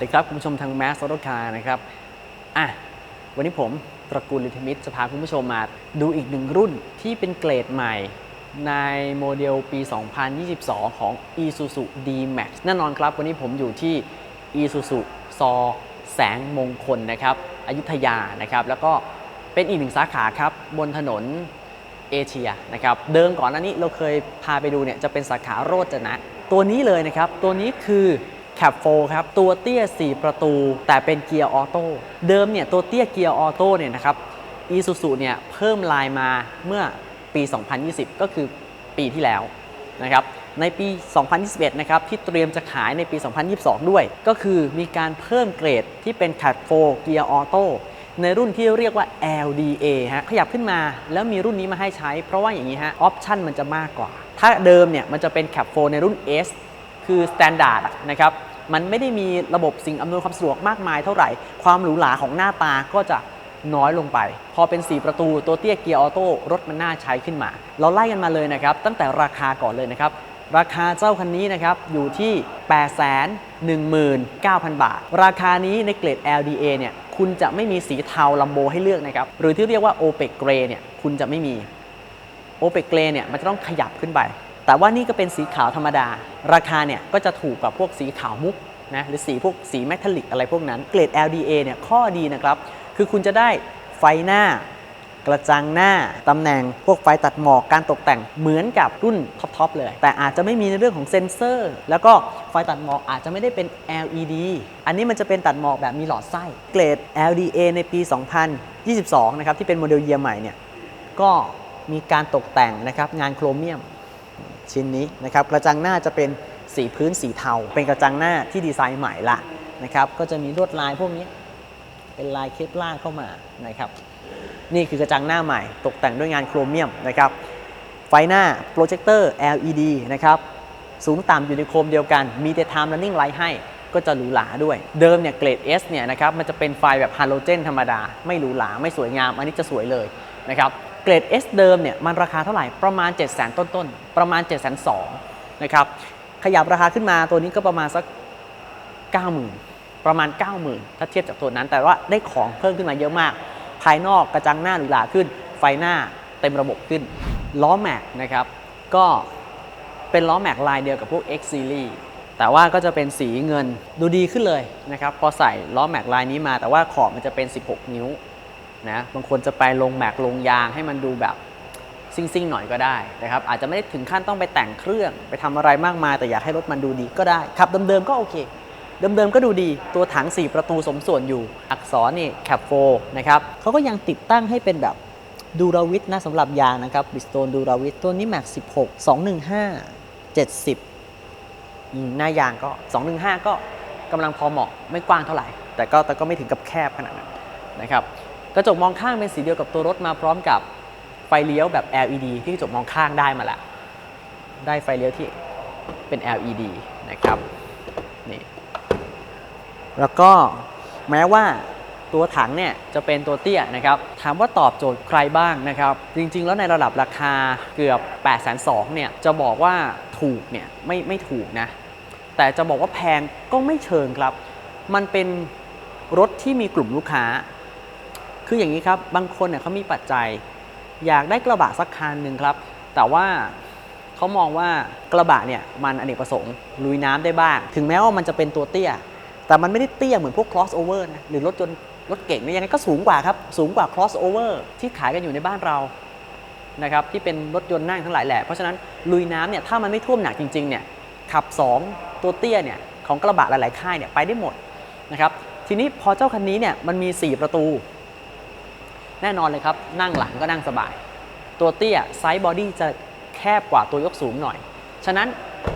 สวัสดีครับ คุณผู้ชมทางแมสโ u คาร์นะครับอะวันนี้ผมตระกูลลิทมิตรจะพาคุณผู้ชมมาดูอีกหนึ่งรุ่นที่เป็นเกรดใหม่ในโมเดลปี 2022 ของ Isuzu D-Max แน่นอนครับ วันนี้ผมอยู่ที่ Isuzu ซอแสงมงคลนะครับอยุธยานะครับ แล้วก็เป็นอีกหนึ่งสาขาครับบนถนนเอเชียนะครับ เดิมก่อนหน้านี้เราเคยพาไปดูเนี่ยจะเป็นสาขาโรจนะ ตัวนี้เลยนะครับ ตัวนี้คือ c a p 4ครับตัวเตี้ย 4 ประตู แต่เป็นเกียร์ออโต้เดิมเนี่ยตัวเตี้ยเกียร์ออโต้เนี่ยนะครับ Isuzu เนี่ยเพิ่มลายมาเมื่อปี 2020 ก็คือปีที่แล้วนะครับในปี 2021 นะครับที่เตรียมจะขายในปี 2022 ด้วย ก็คือมีการเพิ่มเกรดที่เป็น c a t 4เกียร์ออโต้ในรุ่นที่เรียกว่า LDA ฮะขยับขึ้นมาแล้วมีรุ่นนี้มาให้ใช้ เพราะว่าอย่างนี้ฮะออปชันมันจะมากกว่า ถ้าเดิมเนี่ยมันจะเป็น Cap 4ในรุ่น S คือ Standard อะนะครับ มันไม่ได้มีระบบสิ่งอำนวยความสะดวกมากมายเท่าไหร่ ความหรูหราของหน้าตาก็จะน้อยลงไป พอเป็น 4 ประตูตัวเตี้ยเกียร์ออโต้รถมันน่าใช้ขึ้นมา เราไล่กันมาเลยนะครับ ตั้งแต่ราคาก่อนเลยนะครับ ราคาเจ้าคันนี้นะครับ อยู่ที่ 819,000 บาท ราคานี้ในเกรด LDA เนี่ยคุณจะไม่มีสีเทาลัมโบให้เลือกนะครับ หรือที่เรียกว่า OPEC Gray เนี่ยคุณจะไม่มี OPEC Gray เนี่ยมันจะต้องขยับขึ้นไป แต่ว่านี่ก็เป็นสีขาวธรรมดา ราคาเนี่ยก็จะถูกกว่าพวกสีขาวมุกนะหรือสีพวกสีแมทัลลิกอะไรพวกนั้น เกรด LDA เนี่ยข้อดีนะครับ คือคุณจะได้ไฟหน้ากระจังหน้า ตำแหน่งพวกไฟตัดหมอกการตกแต่งเหมือนกับรุ่นท็อป ๆ เลย แต่อาจจะไม่มีในเรื่องของเซ็นเซอร์ แล้วก็ไฟตัดหมอกอาจจะไม่ได้เป็น LED อันนี้มันจะเป็นตัดหมอกแบบมีหลอดไส้เกรด LDA ในปี 2022 นะครับ ที่เป็นโมเดลเยียร์ใหม่เนี่ยก็มีการตกแต่งนะครับงานโครเมียม ชิ้นนี้นะครับกระจังหน้าจะเป็นสีพื้นสีเทา เป็นกระจังหน้าที่ดีไซน์ใหม่ละนะครับก็จะมีลวดลายพวกนี้เป็นลายเคปล่าเข้ามานะครับนี่คือกระจังหน้าใหม่ตกแต่งด้วยงานโครเมียมนะครับไฟหน้าโปรเจคเตอร์ LED นะครับสูงต่ำอยู่ในโคมเดียวกันมีแต่ time running light ให้ก็จะหรูหราด้วย เดิมเนี่ยเกรด S เนี่ยนะครับมันจะเป็นไฟแบบฮาโลเจนธรรมดา ไม่หรูหราไม่สวยงาม อันนี้จะสวยเลยนะครับ เกรด S เดิมเนี่ยมันราคาเท่าไหร่ประมาณ 7 0 0 0 0 0 ต้นๆ ประมาณ 7 2 0 0 0นะครับขยับราคาขึ้นมาตัวนี้ก็ประมาณสัก 90,000 ประมาณ 90,000 ถ้าเทียบจากตัวนั้น แต่ว่าได้ของเพิ่มขึ้นมาเยอะมาก ภายนอกกระจังหน้าหรูหราขึ้น ไฟหน้าเต็มระบบขึ้น ล้อแม็กนะครับก็เป็นล้อแม็กลายเดียวกับพวก X Series แต่ว่าก็จะเป็นสีเงินดูดีขึ้นเลยนะครับพอใส่ล้อแม็กลายนี้มาแต่ว่าขอบมันจะเป็น 16 นิ้ว นะบางคนจะไปลงแม็กลงยางให้มันดูแบบซิ่งๆหน่อยก็ได้นะครับอาจจะไม่ได้ถึงขั้นต้องไปแต่งเครื่องไปทำอะไรมากมาย แต่อยากให้รถมันดูดีก็ได้ขับเดิมๆก็โอเค เดิมๆก็ดูดีตัวถัง 4 ประตูสมส่วนอยู่ อักษรนี่แคปโฟนะครับเขาก็ยังติดตั้งให้เป็นแบบดูราวิทนะสำหรับยางนะครับบิสโตนดูราวิทตัวนี้แม็ก16 215 70หน้ายางก็ 215 ก็กำลังพอเหมาะไม่กว้างเท่าไหร่ แต่ก็แต่ก็ไม่ถึงกับแคบขนาดนั้นนะครับ กระจกมองข้างเป็นสีเดียวกับตัวรถมาพร้อมกับไฟเลี้ยวแบบ LED ที่กระจกมองข้างได้มาแล้วได้ไฟเลี้ยวที่เป็น LED นะครับนี่แล้วก็แม้ว่าตัวถังเนี่ยจะเป็นตัวเตี้ยนะครับ ถามว่าตอบโจทย์ใครบ้างนะครับ จริงๆ แล้วในระดับราคาเกือบ 8 2 0 0 0เนี่ยจะบอกว่าถูกเนี่ยไม่ไม่ถูกนะ แต่จะบอกว่าแพงก็ไม่เชิงครับ มันเป็นรถที่มีกลุ่มลูกค้า คืออย่างนี้ครับ บางคนเนี่ยเขามีปัจจัย อยากได้กระบะสักคันหนึ่งครับ แต่ว่าเขามองว่ากระบะเนี่ยมันอเนกประสงค์ลุยน้ำได้บ้าง ถึงแม้ว่ามันจะเป็นตัวเตี้ย แต่มันไม่ได้เตี้ยเหมือนพวก crossover นะหรือรถยนต์รถเก่งเนี่ยยังไงก็สูงกว่าครับ สูงกว่า crossover ที่ขายกันอยู่ในบ้านเรานะครับที่เป็นรถยนต์นั่งทั้งหลายแหละ เพราะฉะนั้นลุยน้ำเนี่ยถ้ามันไม่ท่วมหนักจริงๆเนี่ยขับ 2 ตัวเตี้ยเนี่ยของกระบะหลายๆค่ายเนี่ยไปได้หมดนะครับทีนี้พอเจ้าคันนี้เนี่ยมันมี 4 ประตู แน่นอนเลยครับ นั่งหลังก็นั่งสบาย ตัวเตี้ยไซส์บอดี้จะแคบกว่าตัวยกสูงหน่อย ฉะนั้น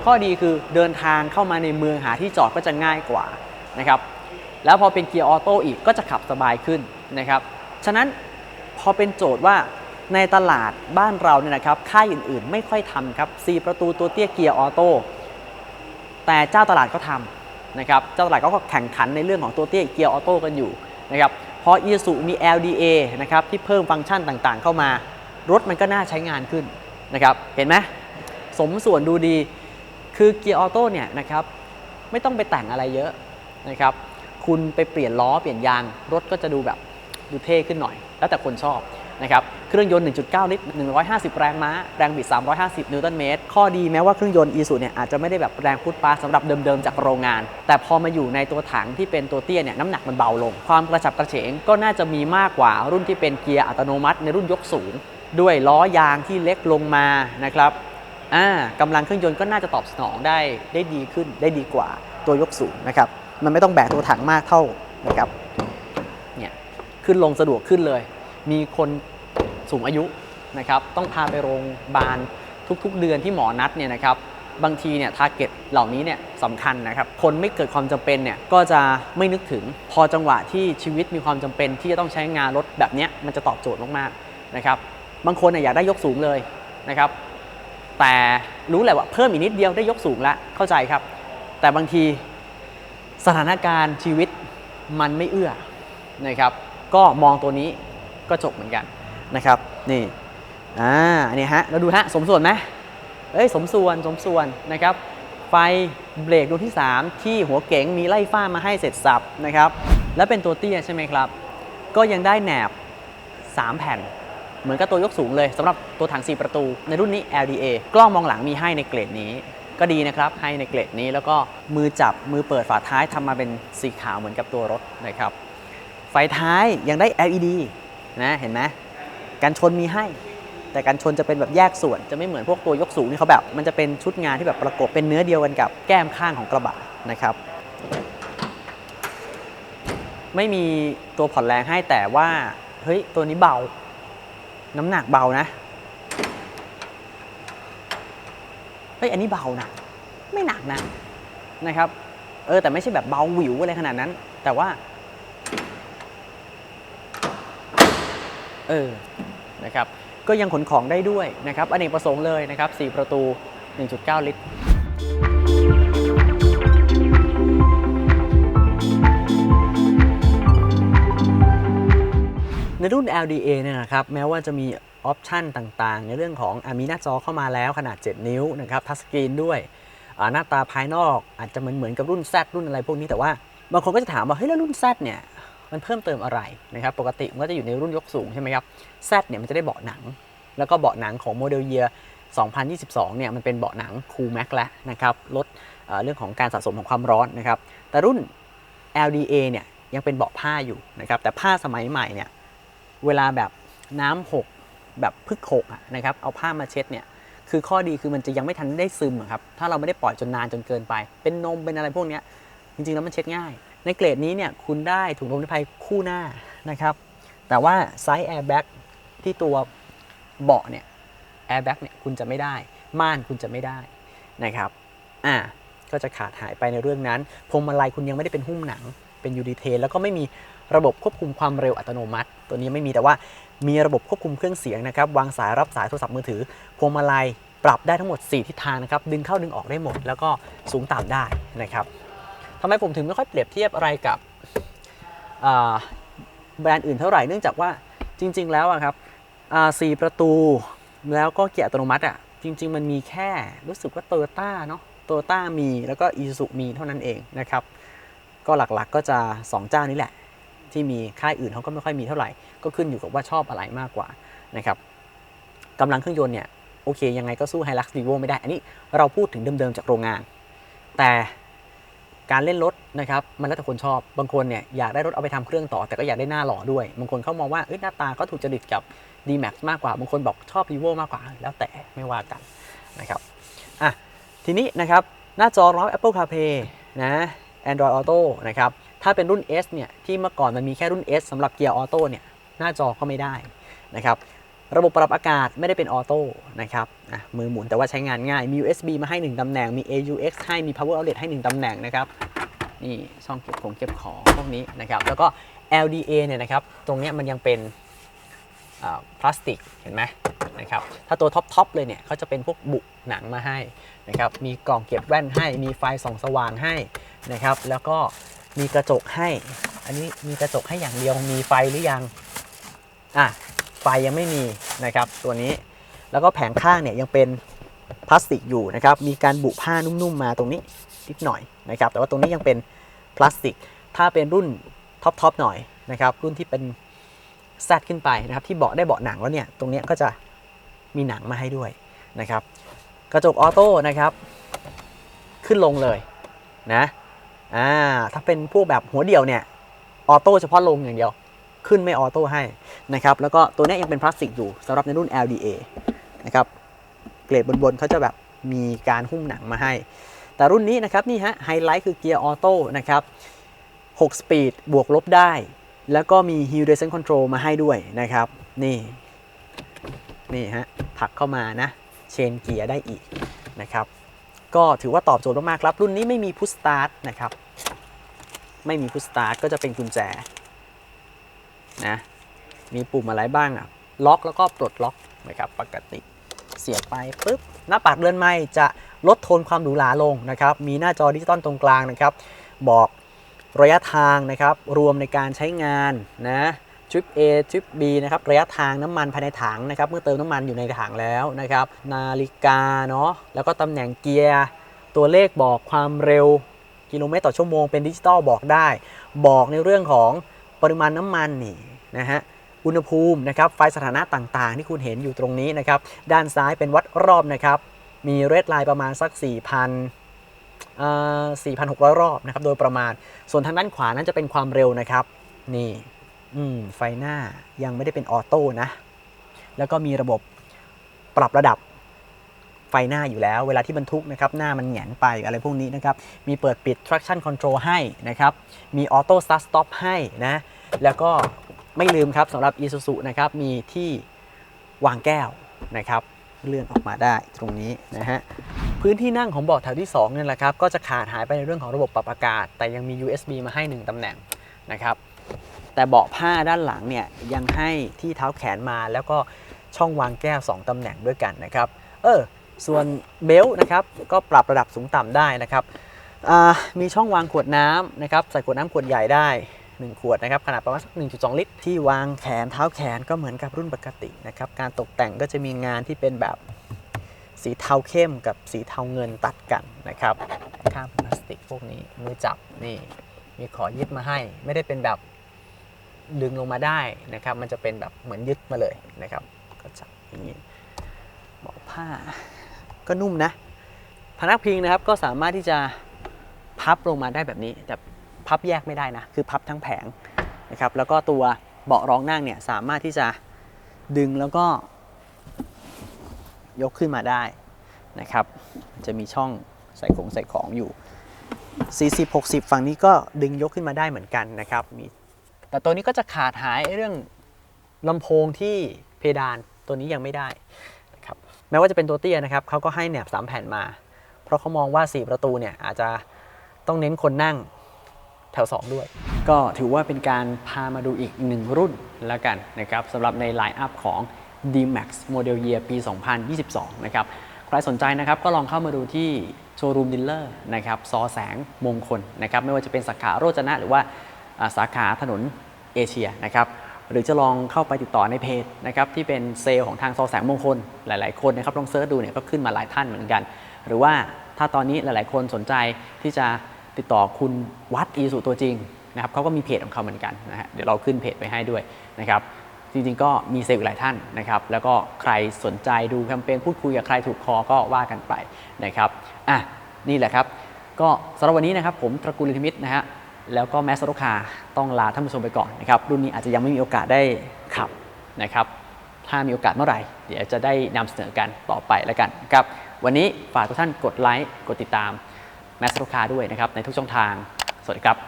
ข้อดีคือเดินทางเข้ามาในเมืองหาที่จอดก็จะง่ายกว่านะครับแล้วพอเป็นเกียร์ออโต้อีกก็จะขับสบายขึ้นนะครับฉะนั้นพอเป็นโจทย์ว่าในตลาดบ้านเราเนี่ยนะครับค่ายอื่นๆ ไม่ค่อยทำครับ 4 ประตูตัวเตี้ยเกียร์ออโต้แต่เจ้าตลาดก็ทำนะครับเจ้าตลาดก็แข่งขันในเรื่องของตัวเตี้ยเกียร์ออโต้กันอยู่นะครับ พออีซูมี LDA นะครับที่เพิ่มฟังก์ชันต่างๆ เข้ามา รถมันก็น่าใช้งานขึ้นนะครับเห็นไหมสมส่วนดูดีคือเกียร์ออโต้เนี่ยนะครับไม่ต้องไปแต่งอะไรเยอะนะครับคุณไปเปลี่ยนล้อเปลี่ยนยางรถก็จะดูแบบ ดูเท่ขึ้นหน่อย แล้วแต่คนชอบนะครับเครื่องยนต์ 1.9 ลิตร 150 แรงม้า แรงบิด 350 นิวตันเมตร ข้อดีแม้ว่าเครื่องยนต์อีซูเนี่ยอาจจะไม่ได้แบบแรงพุทปาสำหรับเดิมๆ จากโรงงาน แต่พอมาอยู่ในตัวถังที่เป็นตัวเตี้ยเนี่ยน้ำหนักมันเบาลง ความกระฉับกระเฉงก็น่าจะมีมากกว่ารุ่นที่เป็นเกียร์อัตโนมัติในรุ่นยกสูง ด้วยล้อยางที่เล็กลงมานะครับอ่ากำลังเครื่องยนต์ก็น่าจะตอบสนองได้ได้ดีขึ้นได้ดีกว่าตัวยกสูงนะครับมันไม่ต้องแบกตัวถังมากเท่านะครับ ขึ้นลงสะดวกขึ้นเลย มีคนสูงอายุนะครับต้องพาไปโรงพยาบาลทุกๆ เดือนที่หมอนัดเนี่ยนะครับบางทีเนี่ยทาร์เก็ตเหล่านี้เนี่ยสำคัญนะครับ คนไม่เกิดความจำเป็นเนี่ยก็จะไม่นึกถึงพอจังหวะที่ชีวิตมีความจำเป็นที่จะต้องใช้งานรถแบบนี้มันจะตอบโจทย์มากๆนะครับบางคนเนี่ยอยากได้ยกสูงเลยนะครับ แต่รู้แหละว่าเพิ่มอีกนิดเดียวได้ยกสูงแล้วเข้าใจครับ แต่บางทีสถานการณ์ชีวิตมันไม่เอื้อนะครับ ก็มองตัวนี้ก็จบเหมือนกันนะครับ นี่อ่าอันนี้ฮะแล้วดูฮะสมส่วนไหมเอ้ยสมส่วนสมส่วนนะครับ ไฟเบรกดวงที่ 3 ที่หัวเก๋งมีไล่ฟ้ามาให้เสร็จสับนะครับ และเป็นตัวเตี้ยใช่ไหมครับ ก็ยังได้แหนบ 3 แผ่น เหมือนกับตัวยกสูงเลยสำหรับตัวถัง 4 ประตู ในรุ่นนี้ LDA กล้องมองหลังมีให้ในเกรดนี้ ก็ดีนะครับให้ในเกรดนี้แล้วก็มือจับมือเปิดฝาท้ายทำมาเป็นสีขาวเหมือนกับตัวรถนะครับ ไฟท้ายยังได้ LED นะเห็นไหมกันชนมีให้ แต่กันชนจะเป็นแบบแยกส่วน จะไม่เหมือนพวกตัวยกสูงที่เขาแบบ มันจะเป็นชุดงานที่แบบประกบเป็นเนื้อเดียวกันกับแก้มข้างของกระบะนะครับไม่มีตัวผ่อนแรงให้แต่ว่า เฮ้ย ตัวนี้เบา น้ำหนักเบานะ เฮ้ย อันนี้เบานะไม่หนักนะนะครับ เออ แต่ไม่ใช่แบบเบาหวิวอะไรขนาดนั้น แต่ว่า เออนะครับก็ยังขนของได้ด้วยนะครับอเนกประสงค์เลยนะครับ 4 ประตู 1.9 ลิตร ในรุ่น LDA เนี่ยนะครับแม้ว่าจะมีออปชันต่างๆ ในเรื่องของอมีหน้าจอเข้ามาแล้วขนาด 7 นิ้วนะครับทัชสกรีนด้วยหน้าตาภายนอกอาจจะเหมือนเหมือนกับรุ่น Z รุ่นอะไรพวกนี้แต่ว่าบางคนก็จะถามว่าเฮ้ยแล้วรุ่น Z เนี่ย มันเพิ่มเติมอะไรนะครับปกติมันก็จะอยู่ในรุ่นยกสูงใช่ไหมครับ Z เนี่ยมันจะได้เบาะหนัง แล้วก็เบาะหนังของโมเดลเยียร์2022 เนี่ยมันเป็นเบาะหนัง Cool Max แล้วนะครับลดเรื่องของการสะสมของความร้อนนะครับ แต่รุ่น LDA เนี่ยยังเป็นเบาะผ้าอยู่นะครับ แต่ผ้าสมัยใหม่เนี่ยเวลาแบบน้ำหกแบบพึกหกนะครับ เอาผ้ามาเช็ดเนี่ยคือข้อดีคือมันจะยังไม่ทันได้ซึมอะครับ ถ้าเราไม่ได้ปล่อยจนนานจนเกินไป เป็นนมเป็นอะไรพวกเนี้ยจริงๆแล้วมันเช็ดง่าย ในเกรดนี้เนี่ยคุณได้ถุงลมนิรภัยคู่หน้านะครับ แต่ว่าไซส์แอร์แบ็กที่ตัวเบาะเนี่ยแอร์แบ็กเนี่ยคุณจะไม่ได้ ม่านคุณจะไม่ได้นะครับอ่าก็จะขาดหายไปในเรื่องนั้นพวงมาลัยคุณยังไม่ได้เป็นหุ้มหนังเป็นยูดีเทนแล้วก็ไม่มีระบบควบคุมความเร็วอัตโนมัติ ตัวนี้ไม่มีแต่ว่ามีระบบควบคุมเครื่องเสียงนะครับ วางสายรับสายโทรศัพท์มือถือ พวงมาลัยปรับได้ทั้งหมด 4 ทิศทางนะครับ ดึงเข้าดึงออกได้หมด แล้วก็สูงต่ำได้นะครับ ทำไมผมถึงไม่ค่อยเปรียบเทียบอะไรกับแบรนด์อื่นเท่าไหร่เนื่องจากว่าจริง ๆ แล้วครับสี่ประตูแล้วก็เกียร์อัตโนมัติอะจริง ๆ มันมีแค่รู้สึกว่าโตโยต้าเนาะโตโยต้ามีแล้วก็อีซูมีเท่านั้นเองนะครับ ก็หลักๆก็จะ 2 เจ้านี้แหละ ที่มีค่ายอื่นเขาก็ไม่ค่อยมีเท่าไหร่ ก็ขึ้นอยู่กับว่าชอบอะไรมากกว่านะครับกำลังเครื่องยนต์เนี่ยโอเคยังไงก็สู้ Hilux Vivo ไม่ได้ อันนี้เราพูดถึงเดิมๆจากโรงงาน แต่ การเล่นรถนะครับมันแล้วแต่คนชอบบางคนเนี่ยอยากได้รถเอาไปทำเครื่องต่อ แต่ก็อยากได้หน้าหล่อด้วย บางคนเขามองว่าเอ้ยหน้าตาก็ถูกจริตกับ D-Max มากกว่า บางคนบอกชอบ Vivo มากกว่า แล้วแต่ไม่ว่ากันนะครับอะทีนี้นะครับหน้าจอรอง Apple CarPlay นะ Android Auto นะครับถ้าเป็นรุ่น S เนี่ยที่เมื่อก่อนมันมีแค่รุ่น S สำหรับเกียร์ออโต้เนี่ยหน้าจอก็ไม่ได้นะครับ ระบบปรับอากาศไม่ได้เป็นออโต้นะครับมือหมุนแต่ว่าใช้งานง่าย มี USB มาให้ 1ตำแหน่ง มี AUX ให้ มี Power Outlet ให้ 1ตำแหน่งนะครับนี่ช่องเก็บของเก็บของพวกนี้นะครับ แล้วก็ LDA เนี่ยนะครับ ตรงเนี้ยมันยังเป็นอ่าพลาสติกเห็นไหมนะครับ ถ้าตัวท็อปทเลยเนี่ยเขาจะเป็นพวกบุหนังมาให้นะครับ มีกล่องเก็บแว่นให้ มีไฟส่องสว่างให้นะครับ แล้วก็มีกระจกให้ อันนี้มีกระจกให้อย่างเดียว มีไฟหรือยัง อะ ไฟยังไม่มีนะครับตัวนี้แล้วก็แผงข้างเนี่ยยังเป็นพลาสติกอยู่นะครับมีการบุผ้านุ่มๆมาตรงนี้นิดหน่อยนะครับแต่ว่าตรงนี้ยังเป็นพลาสติก ถ้าเป็นรุ่นท็อปๆหน่อยนะครับรุ่นที่เป็นแซดขึ้นไปนะครับที่เบาะได้เบาะหนังแล้วเนี่ยตรงนี้ก็จะมีหนังมาให้ด้วยนะครับกระจกออโต้นะครับขึ้นลงเลยนะอ่าถ้าเป็นพวกแบบหัวเดี่ยวเนี่ยออโต้เฉพาะลงอย่างเดียว ขึ้นไม่ออโต้ให้นะครับแล้วก็ตัวนี้ยังเป็นพลาสติกอยู่สำหรับในรุ่น LDA นะครับเกรดบนๆเขาจะแบบมีการหุ้มหนังมาให้ แต่รุ่นนี้นะครับนี่ฮะไฮไลท์คือเกียร์ออโต้นะครับ6สปีดบวกลบได้ แล้วก็มี Hill Descent Control มาให้ด้วยนะครับนี่นี่ฮะผลักเข้ามานะเชนเกียร์ได้อีกนะครับก็ถือว่าตอบโจทย์มากๆครับ รุ่นนี้ไม่มีพุชสตาร์ทนะครับ ไม่มีพุชสตาร์ทก็จะเป็นกุญแจ นะมีปุ่มอะไรบ้างอะล็อกแล้วก็ปลดล็อกนะครับปกติเสียบไปปุ๊บหน้าปัดเรือนไม้จะลดโทนความหรูหราลงนะครับมีหน้าจอดิจิตอลตรงกลางนะครับ บอกระยะทางนะครับรวมในการใช้งานนะทริป A ทริป B นะครับระยะทางน้ำมันภายในถังนะครับเมื่อเติมน้ำมันอยู่ในถังแล้วนะครับนาฬิกาเนาะแล้วก็ตำแหน่งเกียร์ตัวเลขบอกความเร็วกิโลเมตรต่อชั่วโมงเป็นดิจิตอลบอกได้ บอกในเรื่องของ ปริมาณน้ำมันนี่นะฮะอุณหภูมินะครับไฟสถานะต่างๆ ที่คุณเห็นอยู่ตรงนี้นะครับ ด้านซ้ายเป็นวัดรอบนะครับ มีเรดไลน์ประมาณสัก 4,000เอ่อ4,600 รอบนะครับ โดยประมาณ ส่วนทางด้านขวานั้นจะเป็นความเร็วนะครับ นี่อืมไฟหน้ายังไม่ได้เป็นออโต้นะ แล้วก็มีระบบปรับระดับไฟหน้าอยู่แล้ว เวลาที่บรรทุกนะครับ หน้ามันแหงนไปอะไรพวกนี้นะครับ มีเปิดปิด traction control ให้นะครับ มี auto start stop ให้นะ แล้วก็ไม่ลืมครับสำหรับ Isuzu นะครับมีที่วางแก้วนะครับเลื่อนออกมาได้ตรงนี้นะฮะพื้นที่นั่งของเบาะแถวที่2เนี่ยแหละครับก็จะขาดหายไปในเรื่องของระบบปรับอากาศ แต่ยังมี USB มาให้ 1ตำแหน่งนะครับแต่เบาะผ้าด้านหลังเนี่ยยังให้ที่เท้าแขนมาแล้วก็ช่องวางแก้ว 2ตำแหน่งด้วยกันนะครับเออส่วนเบลต์นะครับก็ปรับระดับสูงต่ำได้นะครับมีช่องวางขวดน้ำนะครับใส่ขวดน้ำขวดใหญ่ได้ 1 ขวดนะครับขนาดประมาณสัก1.2 ลิตร ที่วางแขนเท้าแขนก็เหมือนกับรุ่นปกตินะครับการตกแต่งก็จะมีงานที่เป็นแบบสีเทาเข้มกับสีเทาเงินตัดกันนะครับข้างพลาสติกพวกนี้มือจับนี่มีขอยึดมาให้ ไม่ได้เป็นแบบดึงลงมาได้นะครับ มันจะเป็นแบบเหมือนยึดมาเลยนะครับ ก็จับอย่างนี้เบาะผ้าก็นุ่มนะพนักพิงนะครับก็สามารถที่จะพับลงมาได้แบบนี้แต่ พับแยกไม่ได้นะ คือพับทั้งแผงนะครับ แล้วก็ตัวเบาะรองนั่งเนี่ยสามารถที่จะดึงแล้วก็ ยกขึ้นมาได้นะครับ จะมีช่องใส่ของใส่ของอยู่ 40 60 ฝั่งนี้ก็ดึงยกขึ้นมาได้เหมือนกันนะครับมีแต่ตัวนี้ก็จะขาดหายเรื่องลำโพงที่เพดานตัวนี้ยังไม่ได้นะครับแม้ว่าจะเป็นตัวเตี้ยนะครับเขาก็ให้แหนบ3แผ่นมา เพราะเขามองว่า 4 ประตูเนี่ยอาจจะต้องเน้นคนนั่ง แถว 2 ด้วย ก็ถือว่าเป็นการพามาดูอีกหนึ่งรุ่นแล้วกันนะครับสำหรับในไลน์อัพของ D-Max Model Year ปี 2022 นะครับ ใครสนใจนะครับก็ลองเข้ามาดูที่โชว์รูมดีลเลอร์นะครับซอแสงมงคลนะครับไม่ว่าจะเป็นสาขาโรจนะ หรือว่าอ่าสาขาถนนเอเชียนะครับหรือจะลองเข้าไปติดต่อในเพจนะครับที่เป็นเซลล์ของทางซอแสงมงคล หลาย ๆ คนนะครับลองเซิร์ชดูเนี่ยก็ขึ้นมาหลายท่านเหมือนกัน หรือว่าถ้าตอนนี้หลาย ๆ คนสนใจที่จะ ติดต่อคุณวัดอีสุตัวจริงนะครับเขาก็มีเพจของเขาเหมือนกันนะฮะเดี๋ยวเราขึ้นเพจไปให้ด้วยนะครับจริงๆ ก็มีเซลล์อีกหลายท่านนะครับ แล้วก็ใครสนใจดูแคมเปญพูดคุยกับใครถูกคอก็ว่ากันไปนะครับอะนี่แหละครับ ก็สำหรับวันนี้นะครับ ผมตระกูลลิทมิตนะฮะแล้วก็แมสโรคาต้องลาท่านผู้ชมไปก่อนนะครับ รุ่นนี้อาจจะยังไม่มีโอกาสได้ขับนะครับ ถ้ามีโอกาสเมื่อไหร่ เดี๋ยวจะได้นำเสนอกันต่อไปแล้วกันครับวันนี้ฝากทุกท่านกดไลค์กดติดตาม แมสโรคาด้วยนะครับในทุกช่องทาง สวัสดีครับ